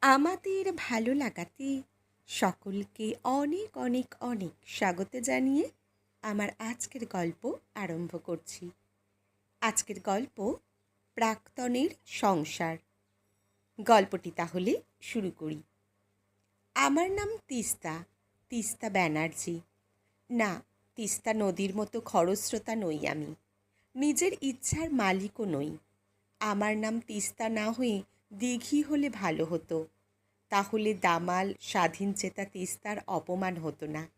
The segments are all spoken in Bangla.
আমাদের ভালো লাগাতে সকলকে অনেক অনেক অনেক স্বাগত জানিয়ে আমার আজকের গল্প আরম্ভ করছি। আজকের গল্প প্রাক্তনের সংসার। গল্পটি তাহলে শুরু করি। আমার নাম তিস্তা তিস্তা ব্যানার্জি। না, তিস্তা নদীর মতো খরস্রোতা নই আমি। নিজের ইচ্ছার মালিকও নই। আমার নাম তিস্তা না হয়ে দিঘি হলে ভালো হতো। তাহলে দামাল স্বাধীন চেতা তিস্তার অপমান হতো না।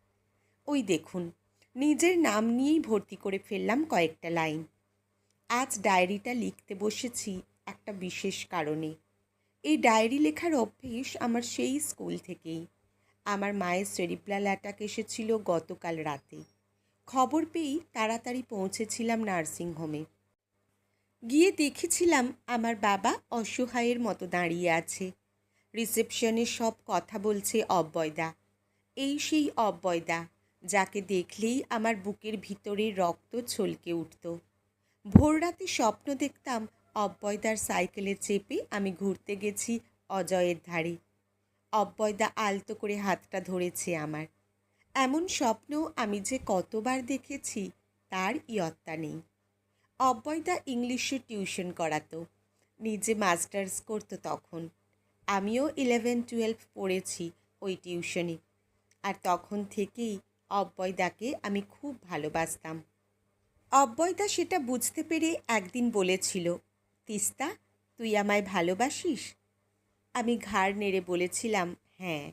ওই দেখুন, নিজের নাম নিয়েই ভর্তি করে ফেললাম কয়েকটা লাইন। আজ ডায়েরিটা লিখতে বসেছি একটা বিশেষ কারণে। এই ডায়েরি লেখার অভ্যেস আমার সেই স্কুল থেকেই। আমার মায়ের সেরিপ্লাল অ্যাটাক এসেছিল গতকাল রাতে। খবর পেয়েই তাড়াতাড়ি পৌঁছেছিলাম নার্সিংহোমে। গিয়ে দেখেছিলাম আমার বাবা অসহায়ের মতো দাঁড়িয়ে আছে। রিসেপশনে সব কথা বলছে অব্যয়দা। এই সেই অব্যয়দা, যাকে দেখলেই আমার বুকের ভিতরে রক্ত ছলকে উঠত। ভোররাতে স্বপ্ন দেখতাম অব্যয়দার সাইকেলে চেপে আমি ঘুরতে গেছি অজয়ের ধারে। অব্যয়দা আলতো করে হাতটা ধরেছে আমার। এমন স্বপ্ন আমি যে কতবার দেখেছি, তার ইয়ত্তা নেই। অব্যয়দা ইংলিশে টিউশন করাতো। নিজে মাস্টার্স করতো তখন। আমিও ইলেভেন টুয়েলভ পড়েছি ওই টিউশনে। আর তখন থেকেই অব্যয়দাকে আমি খুব ভালোবাসতাম। অব্যয়দা সেটা বুঝতে পেরে একদিন বলেছিল, তিস্তা, তুই আমায় ভালোবাসিস? আমি ঘাড় নেড়ে বলেছিলাম হ্যাঁ।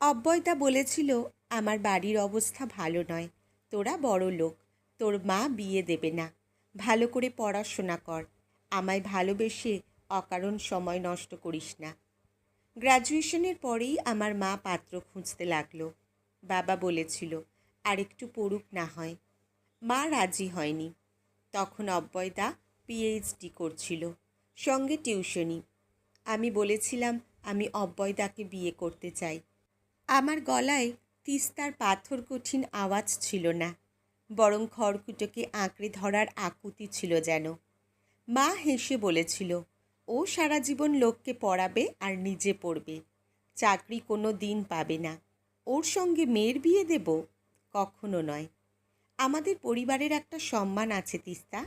অব্যয়দা বলেছিল, আমার বাড়ির অবস্থা ভালো নয়। তোরা বড় লোক তোর মা বিয়ে দেবে না। ভালো করে পড়াশোনা কর। আমায় ভালোবেসে অকারণ সময় নষ্ট করিস না। গ্র্যাজুয়েশনের পরেই আমার মা পাত্র খুঁজতে লাগল। বাবা বলেছিল আর একটু পড়ুক না হয়। মা রাজি হয়নি। তখন অব্যয়দা পিএইচডি করছিল, সঙ্গে টিউশনি আমি বলেছিলাম, আমি অব্যয়দাকে বিয়ে করতে চাই। আমার গলায় তিস্তার পাথর কঠিন আওয়াজ ছিল না। বরং খড়কুটোকে আঁকড়ে ধরার আকুতি ছিল যেন। মা হেসে বলেছিল, ও সারা জীবন লোককে পড়াবে আর নিজে পড়বে। চাকরি কোনো দিন পাবে না। ওর সঙ্গে মেয়ের বিয়ে দেব? কখনো নয়। আমাদের পরিবারের একটা সম্মান আছে তিস্তা।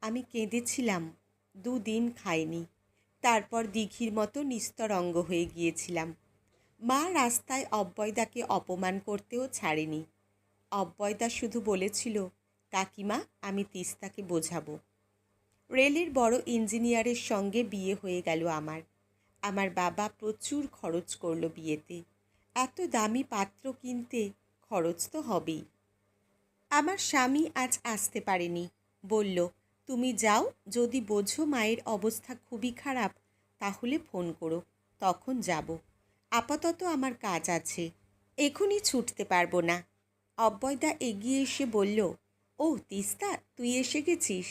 আমি কেঁদেছিলাম, দুদিন খাইনি। তারপর দিঘির মতো নিস্তরঙ্গ হয়ে গিয়েছিলাম। মা রাস্তায় অব্যয়দাকে অপমান করতেও ছাড়েনি। অব্যয়দা শুধু বলেছিল, কাকিমা, আমি তিস্তাকে বোঝাবো। রেলের বড় ইঞ্জিনিয়ারের সঙ্গে বিয়ে হয়ে গেল আমার। আমার বাবা প্রচুর খরচ করল বিয়েতে। এত দামি পাত্র কিনতে খরচ তো হবেই। আমার স্বামী আজ আসতে পারেনি। বলল, তুমি যাও, যদি বোঝো মায়ের অবস্থা খুবই খারাপ, তাহলে ফোন করো, তখন যাব। আপাতত আমার কাজ আছে। এখনই ছুটতে পারব না। অব্যয়দা এগিয়ে এসে বলল ও তিস্তা, তুই এসে গেছিস?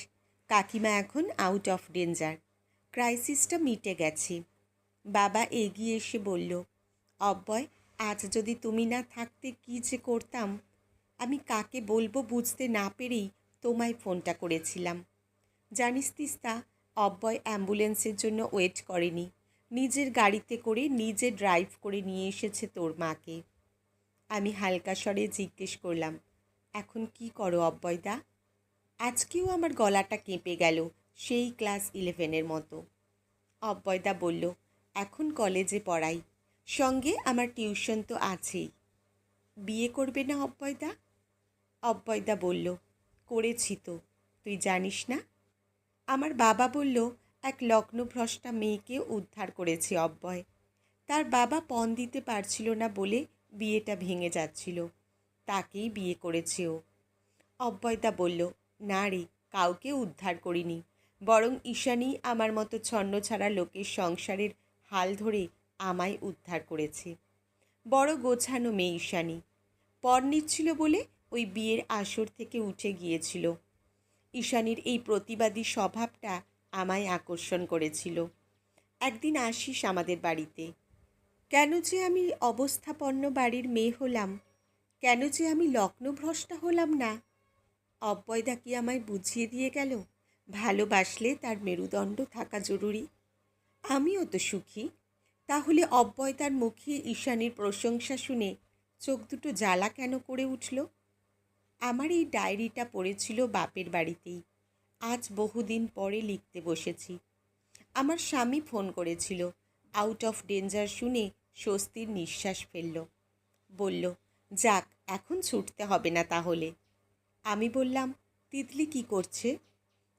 কাকিমা এখন আউট অফ ডেঞ্জার ক্রাইসিসটা মিটে গেছে। বাবা এগিয়ে এসে বলল অব্যয় আজ যদি তুমি না থাকতে কী যে করতাম? আমি কাকে বলব বুঝতে না পেরেই তোমায় ফোনটা করেছিলাম। জানিস তিস্তা অব্যয় অ্যাম্বুলেন্সের জন্য ওয়েট করেনি। নিজের গাড়িতে করে নিজে ড্রাইভ করে নিয়ে এসেছে তোর মাকে। আমি হালকা স্বরে জিজ্ঞেস করলাম, এখন কি করো অব্যয়দা আজকেও আমার গলাটা কেঁপে গেল সেই ক্লাস ইলেভেনের মতো। অব্যয়দা বলল, এখন কলেজে পড়াই, সঙ্গে আমার টিউশন তো আছেই। বিয়ে করবে না অব্যয়দা অব্যয়দা বলল, করেছি তো, তুই জানিস না? আমার বাবা বলল, এক লগ্নভ্রষ্টা মেয়েকে উদ্ধার করেছে অব্যয় তার বাবা পণ দিতে পারছিল না বলে বিয়েটা ভেঙে যাচ্ছিল। তাকেই বিয়ে করেছে ও। অব্যয়দা বলল, না রে, কাউকে উদ্ধার করিনি। বরং ঈশানী আমার মতো ছন্ন ছাড়া লোকের সংসারের হাল ধরে আমায় উদ্ধার করেছে। বড় গোছানো মেয়ে ঈশানী। পর নিচ্ছিল বলে ওই বিয়ের আসর থেকে উঠে গিয়েছিল। ঈশানির এই প্রতিবাদী স্বভাবটা আমায় আকর্ষণ করেছিল। একদিন আসিস আমাদের বাড়িতে। কেন যে আমি অবস্থাপন্ন বাড়ির মেয়ে হলাম? কেন যে আমি লগ্নভ্রষ্টা হলাম না? অব্যয়দা কি আমায় বুঝিয়ে দিয়ে গেল? ভালোবাসলে তার মেরুদণ্ড থাকা জরুরি। আমিও তো সুখী। তাহলে অব্যয়তার মুখে ঈশানীর প্রশংসা শুনে চোখ দুটো জ্বালা কেন করে উঠল? আমার এই ডায়েরিটা পড়েছিল বাপের বাড়িতেই। আজ বহুদিন পরে লিখতে বসেছি। আমার স্বামী ফোন করেছিল। আউট অফ ডেঞ্জার শুনে স্বস্তির নিঃশ্বাস ফেলল। বলল, যাক, এখন ছুটতে হবে না তাহলে। আমি বললাম, তিতলি কি করছে?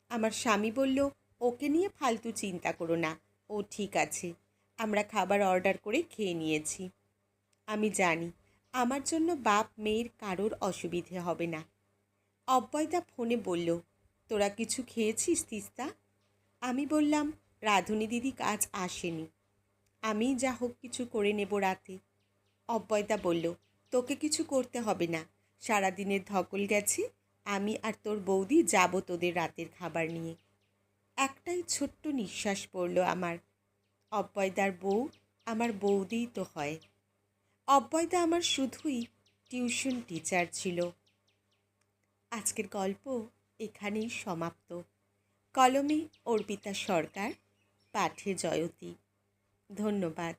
আমার স্বামী বলল, ওকে নিয়ে ফালতু চিন্তা করো না। ও ঠিক আছে। আমরা খাবার অর্ডার করে খেয়ে নিয়েছি। আমি জানি, আমার জন্য বাপ মেয়ের কারোর অসুবিধে হবে না। অব্যয়দা ফোনে বলল, তোরা কিছু খেয়েছিস, তিস্তা? আমি বললাম, রাধুনী দিদি কাজ আসেনি। আমি যা হোক কিছু করে নেব রাতে। অব্যয়দা বলল, তোকে কিছু করতে হবে না। সারাদিনের ধকল গেছে, আমি আর তোর বৌদি যাব তোদের রাতের খাবার নিয়ে। একটাই ছোট্ট নিঃশ্বাস পড়ল আমার। অব্যয়দার বউ আমার বৌদিই তো হয়। অব্যয়দা আমার শুধুই টিউশন টিচার ছিল। আজকের গল্প এখানেই সমাপ্ত। কলমে অর্পিতা সরকার, পাঠে জয়তী। ধন্যবাদ।